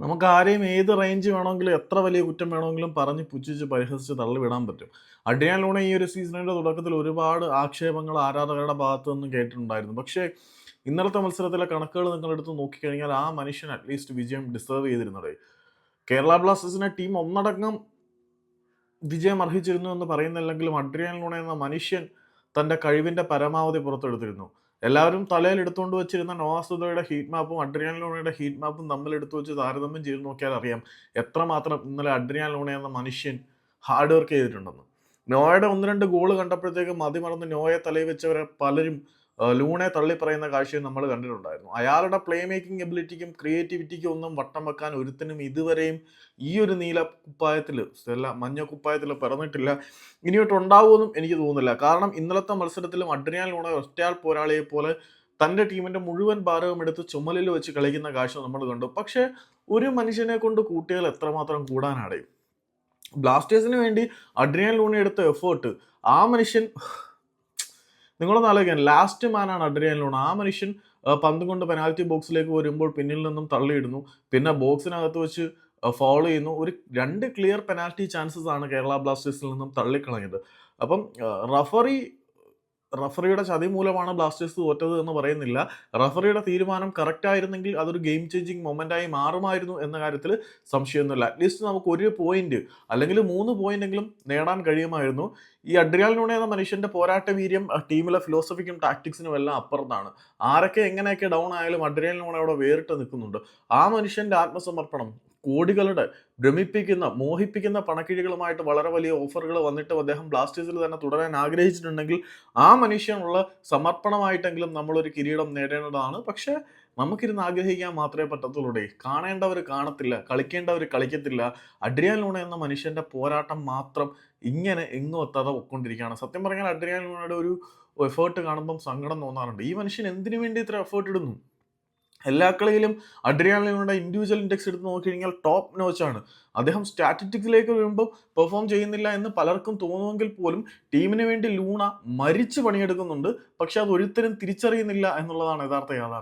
നമുക്ക് ആരെയും ഏത് റേഞ്ച് വേണമെങ്കിലും എത്ര വലിയ കുറ്റം വേണമെങ്കിലും പറഞ്ഞ് പുച്ഛിച്ച് പരിഹസിച്ച് തള്ളിവിടാൻ പറ്റും. അഡ്രിയാൻ ലൂണ ഈ ഒരു സീസണിന്റെ തുടക്കത്തിൽ ഒരുപാട് ആക്ഷേപങ്ങൾ ആരാധകരുടെ ഭാഗത്തു നിന്നും കേട്ടിട്ടുണ്ടായിരുന്നു. പക്ഷേ ഇന്നലത്തെ മത്സരത്തിലെ കണക്കുകൾ നിങ്ങളെടുത്ത് നോക്കിക്കഴിഞ്ഞാൽ ആ മനുഷ്യൻ അറ്റ്ലീസ്റ്റ് വിജയം ഡിസേർവ് ചെയ്തിരുന്നത്. കേരള ബ്ലാസ്റ്റേഴ്സിനെ ടീം ഒന്നടങ്കം വിജയം അർഹിച്ചിരുന്നു എന്ന് പറയുന്നില്ലെങ്കിലും അഡ്രിയാൻ ലൂണ എന്ന മനുഷ്യൻ തന്റെ കഴിവിന്റെ പരമാവധി പുറത്തെടുത്തിരുന്നു. എല്ലാവരും തലയിൽ എടുത്തുകൊണ്ട് വെച്ചിരുന്ന നോവാസുദയുടെ ഹീറ്റ് മാപ്പും അഡ്രിയാൻ ലോണയുടെ ഹീറ്റ് മാപ്പും തമ്മിൽ എടുത്തു വെച്ച് താരതമ്യം ചെയ്ത് നോക്കിയാൽ അറിയാം എത്രമാത്രം ഇന്നലെ അഡ്രിയാൻ ലോണ എന്ന മനുഷ്യൻ ഹാർഡ് വർക്ക് ചെയ്തിട്ടുണ്ടെന്ന്. നോയയുടെ ഒന്ന് രണ്ട് ഗോൾ കണ്ടപ്പോഴത്തേക്കും മതിമറന്ന് നോയെ തലയിൽ വെച്ചവരെ പലരും ലൂണെ തള്ളിപ്പറയുന്ന കാഴ്ചയും നമ്മൾ കണ്ടിട്ടുണ്ടായിരുന്നു. അയാളുടെ പ്ലേ മേക്കിംഗ് എബിലിറ്റിക്കും ക്രിയേറ്റിവിറ്റിക്കും ഒന്നും വട്ടം വെക്കാൻ ഒരുത്തിനും ഇതുവരെയും ഈ ഒരു നീല കുപ്പായത്തിൽ അല്ല മഞ്ഞ കുപ്പായത്തിൽ പിറന്നിട്ടില്ല. ഇനിയോട്ട് ഉണ്ടാവുമെന്നും എനിക്ക് തോന്നുന്നില്ല. കാരണം ഇന്നലത്തെ മത്സരത്തിലും അഡ്രിയാൻ ലൂണെ ഒറ്റയാൾ പോരാളിയെ പോലെ തന്റെ ടീമിന്റെ മുഴുവൻ ഭാരവും എടുത്ത് ചുമലിൽ വെച്ച് കളിക്കുന്ന കാഴ്ച നമ്മൾ കണ്ടു. പക്ഷേ ഒരു മനുഷ്യനെ കൊണ്ട് കൂട്ടിയാൽ എത്രമാത്രം കൂടാനാടയും ബ്ലാസ്റ്റേഴ്സിന് വേണ്ടി അഡ്രിയാൻ ലൂണെ എടുത്ത എഫേർട്ട് ആ മനുഷ്യൻ നിങ്ങളൊന്ന് ആലോചിക്കാൻ ലാസ്റ്റ് മാനാണ് അഡ്രിയാൻ ലോൺ ആ മനുഷ്യൻ പന്ത് കൊണ്ട് പെനാൽറ്റി ബോക്സിലേക്ക് വരുമ്പോൾ പിന്നിൽ നിന്നും തള്ളിയിടുന്നു. പിന്നെ ബോക്സിനകത്ത് വെച്ച് ഫോളോ ചെയ്യുന്നു. ഒരു രണ്ട് ക്ലിയർ പെനാൽറ്റി ചാൻസസ് ആണ് കേരള ബ്ലാസ്റ്റേഴ്സിൽ നിന്നും തള്ളിക്കളഞ്ഞത്. അപ്പം റഫറി റഫറിയുടെ ചതി മൂലമാണ് ബ്ലാസ്റ്റേഴ്സ് തോറ്റത് എന്ന് പറയുന്നില്ല. റഫറിയുടെ തീരുമാനം കറക്റ്റ് ആയിരുന്നെങ്കിൽ അതൊരു ഗെയിം ചേഞ്ചിങ് മൊമെന്റായി മാറുമായിരുന്നു എന്ന കാര്യത്തിൽ സംശയമൊന്നുമില്ല. അറ്റ്ലീസ്റ്റ് നമുക്ക് ഒരു പോയിന്റ് അല്ലെങ്കിൽ മൂന്ന് പോയിന്റെങ്കിലും നേടാൻ കഴിയുമായിരുന്നു. ഈ അഡ്രിയാൽ എന്ന മനുഷ്യന്റെ പോരാട്ട വീര്യം ടീമിലെ ഫിലോസഫിക്കും ടാക്ടിക്സിനും എല്ലാം അപ്പുറത്താണ്. ആരൊക്കെ എങ്ങനെയൊക്കെ ഡൗൺ ആയാലും അഡ്രിയാൽ അവിടെ വേറിട്ട് നിൽക്കുന്നുണ്ട്. ആ മനുഷ്യന്റെ ആത്മസമർപ്പണം കോടികളുടെ ഭ്രമിപ്പിക്കുന്ന മോഹിപ്പിക്കുന്ന പണക്കിഴികളുമായിട്ട് വളരെ വലിയ ഓഫറുകൾ വന്നിട്ട് അദ്ദേഹം ബ്ലാസ്റ്റേഴ്സിൽ തന്നെ തുടരാൻ ആഗ്രഹിച്ചിട്ടുണ്ടെങ്കിൽ ആ മനുഷ്യനുള്ള സമർപ്പണമായിട്ടെങ്കിലും നമ്മളൊരു കിരീടം നേടേണ്ടതാണ്. പക്ഷേ നമുക്കിരുന്ന് ആഗ്രഹിക്കാൻ മാത്രമേ പറ്റത്തുള്ളൂ കാണേണ്ടവർ കാണത്തില്ല കളിക്കേണ്ടവർ കളിക്കത്തില്ല. അഡ്രിയാൻ ലൂണ എന്ന മനുഷ്യന്റെ പോരാട്ടം മാത്രം ഇങ്ങനെ എങ്ങും എത്താതെ പൊക്കൊണ്ടിരിക്കുകയാണ് സത്യം പറഞ്ഞാൽ അഡ്രിയാൻ ലൂണയുടെ ഒരു എഫേർട്ട് കാണുമ്പം സങ്കടം തോന്നാറുണ്ട്. ഈ മനുഷ്യൻ എന്തിനു വേണ്ടി ഇത്ര എഫേർട്ട് ഇടുന്നു? എല്ലാ കളിയിലും അഡ്രിയാൻ ലൂണയുടെ ഇൻഡിവിജ്വൽ ഇൻഡെക്സ് എടുത്ത് നോക്കിക്കഴിഞ്ഞാൽ ടോപ്പ് നോച്ചാണ് അദ്ദേഹം സ്റ്റാറ്റിസ്റ്റിക്സിലേക്ക് വരുമ്പോൾ പെർഫോം ചെയ്യുന്നില്ല എന്ന് പലർക്കും തോന്നുമെങ്കിൽ പോലും ടീമിന് വേണ്ടി ലൂണ മരിച്ച് പണിയെടുക്കുന്നുണ്ട്. പക്ഷെ അത് ഒരുത്തരും തിരിച്ചറിയുന്നില്ല എന്നുള്ളതാണ് യഥാർത്ഥ യാഥാർത്ഥ്യം.